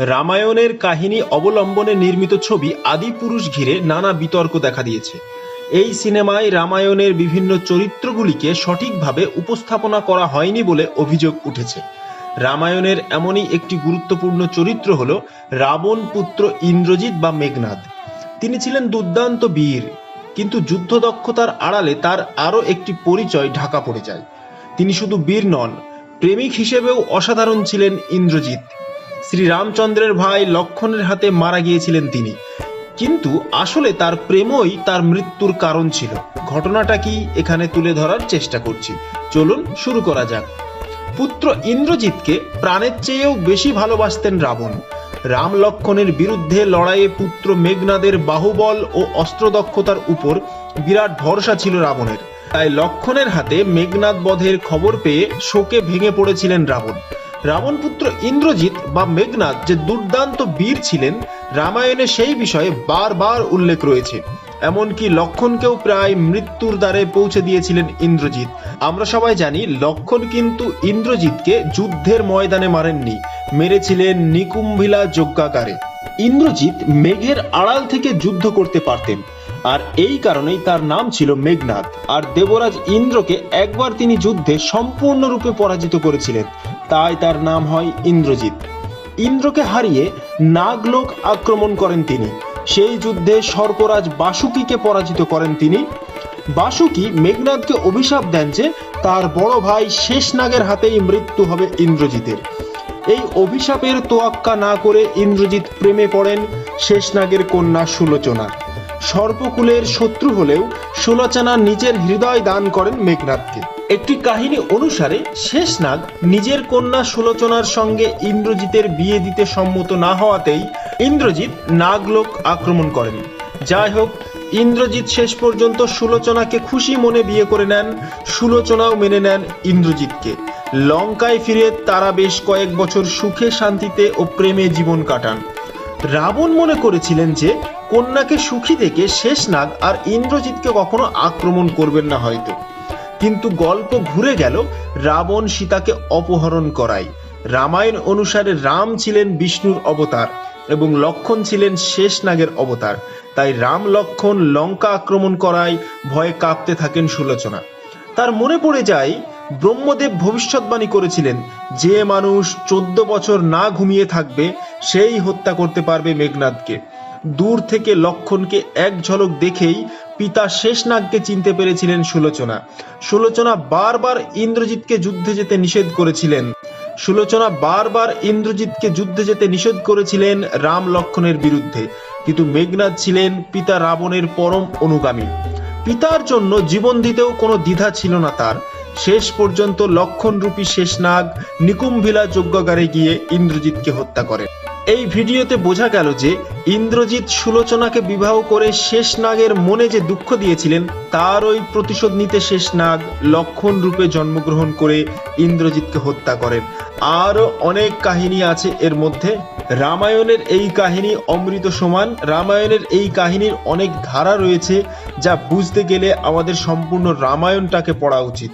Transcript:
রামায়ণের কাহিনী অবলম্বনে নির্মিত ছবি আদিপুরুষ ঘিরে নানা বিতর্ক দেখা দিয়েছে। এই সিনেমায় রামায়ণের বিভিন্ন চরিত্রগুলিকে সঠিকভাবে উপস্থাপনা করা হয়নি বলে অভিযোগ উঠেছে। রামায়ণের এমনই একটি গুরুত্বপূর্ণ চরিত্র হল রাবণ পুত্র ইন্দ্রজিৎ বা মেঘনাদ। তিনি ছিলেন দুর্দান্ত বীর, কিন্তু যুদ্ধ দক্ষতার আড়ালে তার আরও একটি পরিচয় ঢাকা পড়ে যায়। তিনি শুধু বীর নন, প্রেমিক হিসেবেও অসাধারণ ছিলেন ইন্দ্রজিৎ। শ্রী রামচন্দ্রের ভাই লক্ষণের হাতে মারা গিয়েছিলেন তিনি। কিন্তু আসলে তার প্রেমই তার মৃত্যুর কারণ ছিল। ঘটনাটা কি এখানে তুলে ধরার চেষ্টা করছি। চলুন শুরু করা যাক। পুত্র ইন্দ্রজিৎকে প্রাণের চেয়েও বেশি ভালোবাসতেন রাবণ। রাম লক্ষণের বিরুদ্ধে লড়াইয়ে পুত্র মেঘনাদের বাহুবল ও অস্ত্রদক্ষতার উপর বিরাট ভরসা ছিল রাবণের। তাই লক্ষণের হাতে মেঘনাদ বধের খবর পেয়ে শোকে ভেঙে পড়েছিলেন রাবণ। রাবণ পুত্র ইন্দ্রজিৎ বা মেঘনাদ যে দুর্দান্ত বীর ছিলেন, রামায়ণে সেই বিষয়ে বারবার উল্লেখ রয়েছে। এমনকি লক্ষণকেও প্রায় মৃত্যুর দ্বারে পৌঁছে দিয়েছিলেন ইন্দ্রজিৎ। আমরা সবাই জানি, লক্ষণ কিন্তু ইন্দ্রজিৎকে যুদ্ধের ময়দানে মারেননি, মেরেছিলেন নিকুম্ভিলা যজ্ঞাকারে ইন্দ্রজিৎ মেঘের আড়াল থেকে যুদ্ধ করতে পারতেন, আর এই কারণেই তার নাম ছিল মেঘনাদ। আর দেবরাজ ইন্দ্রকে একবার তিনি যুদ্ধে সম্পূর্ণরূপে পরাজিত করেছিলেন। তাই তার নাম হয় ইন্দ্রজিৎ। ইন্দ্রকে হারিয়ে নাগলোক আক্রমণ করেন তিনি। সেই যুদ্ধে সর্পরাজ বাসুকিকে পরাজিত করেন তিনি। বাসুকি মেঘনাদকে অভিশাপ দেন যে তার বড় ভাই শেষনাগের হাতেই মৃত্যু হবে ইন্দ্রজিতের। এই অভিশাপের তোয়াক্কা না করে ইন্দ্রজিৎ প্রেমে পড়েন শেষনাগের কন্যা সুলোচনা। সর্পকুলের শত্রু হলেও সুলোচনা নিজের হৃদয় দান করেন মেঘনাদকে। একটি কাহিনী অনুসারে শেষনাগ নিজের কন্যা সুলোচনার সঙ্গে ইন্দ্রজিতের বিয়ে দিতে সম্মত না হওয়াতেই ইন্দ্রজিৎ নাগলোক আক্রমণ করেন। যাই হোক, ইন্দ্রজিৎ শেষ পর্যন্ত সুলোচনাকে খুশি মনে বিয়ে করে নেন, সুলোচনাও মেনে নেন ইন্দ্রজিৎকে। লঙ্কায় ফিরে তারা বেশ কয়েক বছর সুখে শান্তিতে ও প্রেমে জীবন কাটান। রাবণ মনে করেছিলেন যে, কন্যাকে সুখী দেখে শেষনাগ আর ইন্দ্রজিৎকে কখনো আক্রমণ করবেন না হয়তো। কিন্তু গল্প ঘুরে গেল রাবণ সীতাকে অপহরণ করায় রামায়ণ অনুসারে রাম ছিলেন বিষ্ণুর অবতার এবং লক্ষণ ছিলেন শেষনাগের অবতার। তাই রাম লক্ষণ লঙ্কা আক্রমণ করায় ভয়ে কাঁপতে থাকেন সুলোচনা। তার মনে পড়ে যায়, ব্রহ্মদেব ভবিষ্যৎবাণী করেছিলেন যে মানুষ চোদ্দ বছর না ঘুমিয়ে থাকবে, সেই হত্যা করতে পারবে মেঘনাদকে। দূর থেকে লক্ষণকে এক ঝলক দেখেই পিতা শেষনাগকে চিনতে পেরেছিলেন সুলোচনা। সুলোচনা বারবার ইন্দ্রজিৎকে যুদ্ধে যেতে নিষেধ করেছিলেন। সুলোচনা বারবার ইন্দ্রজিৎকে যুদ্ধে যেতে নিষেধ করেছিলেন রাম লক্ষণের বিরুদ্ধে। কিন্তু মেঘনাদ ছিলেন পিতা রাবণের পরম অনুগামী। পিতার জন্য জীবন দিতেও কোনো দ্বিধা ছিল না তার। শেষ পর্যন্ত লক্ষণরূপী শেষনাগ নিকুম্ভিলা যজ্ঞাগারে গিয়ে ইন্দ্রজিৎকে হত্যা করে এই ভিডিওতে বোঝা গেল যে ইন্দ্রজিৎ সুলোচনাকে বিবাহ করে শেষনাগের মনে যে দুঃখ দিয়েছিলেন, তার ওই প্রতিশোধ নিতে শেষনাগ লক্ষণ রূপে জন্মগ্রহণ করে ইন্দ্রজিৎকে হত্যা করেন। আরও অনেক কাহিনী আছে এর মধ্যে। রামায়ণের এই কাহিনী অমৃত সমান। রামায়ণের এই কাহিনীর অনেক ধারা রয়েছে যা বুঝতে গেলে আমাদের সম্পূর্ণ রামায়ণটাকে পড়া উচিত।